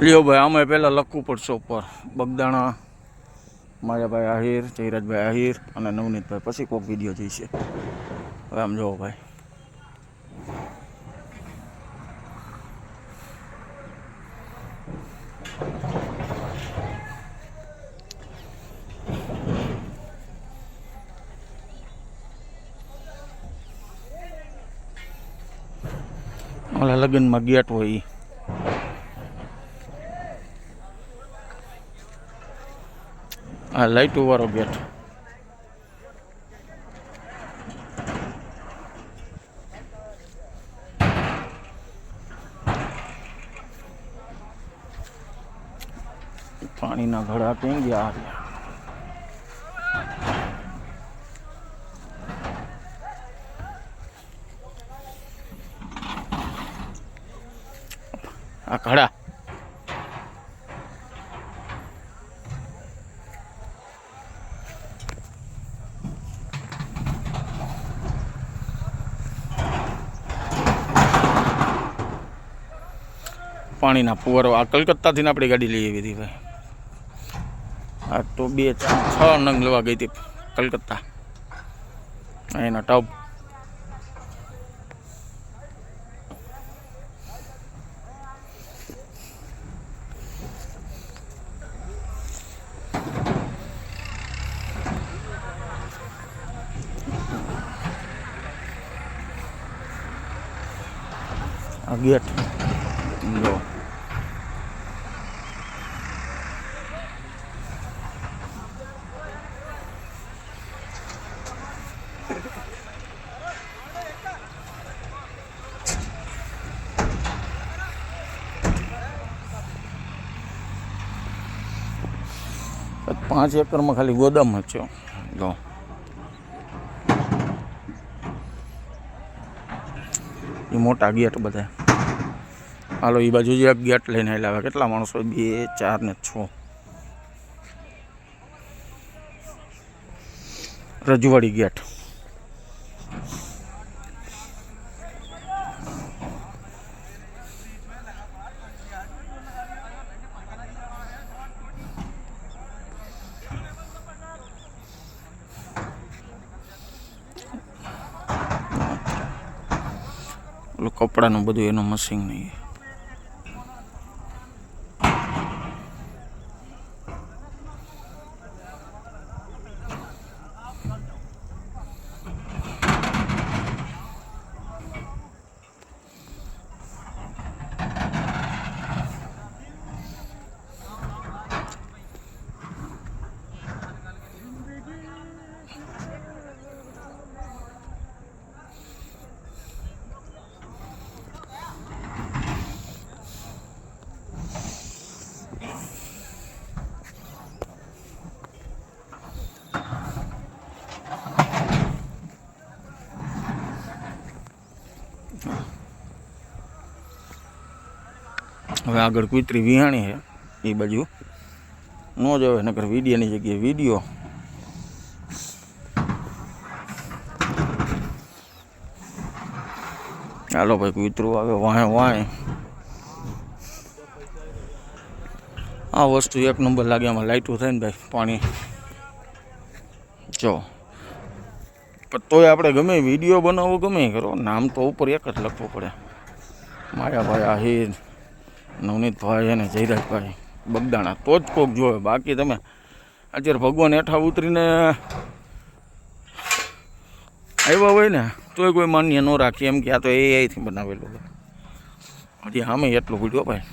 લ્યો ભાઈ અમે પહેલાં લખવું પડશે ઉપર. બગદાણા, માયાભાઈ આહિર જયરાજભાઈ આહિર અને નવનીતભાઈ. પછી કોઈક વીડિયો જઈશે. હવે આમ જોવો ભાઈ. લગ્નમાં ગેટ હોય ઈ. આ લાઈટો વાળો ગેટ પાણીના ઘડા ક્યાં ગયા આ રહ્યા. આ ઘડા પાણીના ફુવારો. આ કલકત્તાથી આપણી ગાડી લઈ આવી હતી ભાઈ. આ તો બે છ નંગ લેવા ગઈ હતી કલકત્તા. એના ટબ આ ગેટ. જો પાંચ એકરમાં ખાલી ગોદામ જ છે. જો. એ મોટા ગેટ બધા. હાલો એ બાજુ જે ગેટ લઈને હવે. કેટલા માણસો બે, ચાર ને છ. રજવાડી ગેટ. કપડાનું બધું એનું મશીન નહીં. હવે આગળ કુતરી વિહાણી છે, એ બાજુ. ન જોવે, નકર વિડીયાની જગ્યાએ વીડિયો. ચાલો ભાઈ કૂતરું આવે, વાંહે વાંહે. આ વસ્તુ એક નંબર લાગે, આમાં લાઇટું થાય ને ભાઈ, પાણી. જો. તોય આપણે ગમે વીડિયો બનાવવો ગમે કરો, નામ તો ઉપર એક જ લખવું પડે. માયાભાઈ આહિર નવનીતભાઈ અને જયરાજભાઈ બગદાણા. તો જ કોક જોવે. બાકી તમે અત્યારે ભગવાન હેઠા ઉતરીને આવ્યા હોય ને, તોય કોઈ માન્ય ન રાખીએ એમ કે આ તો એઆઈથી બનાવેલું હજી આમે એટલું વીડિયો ભાઈ.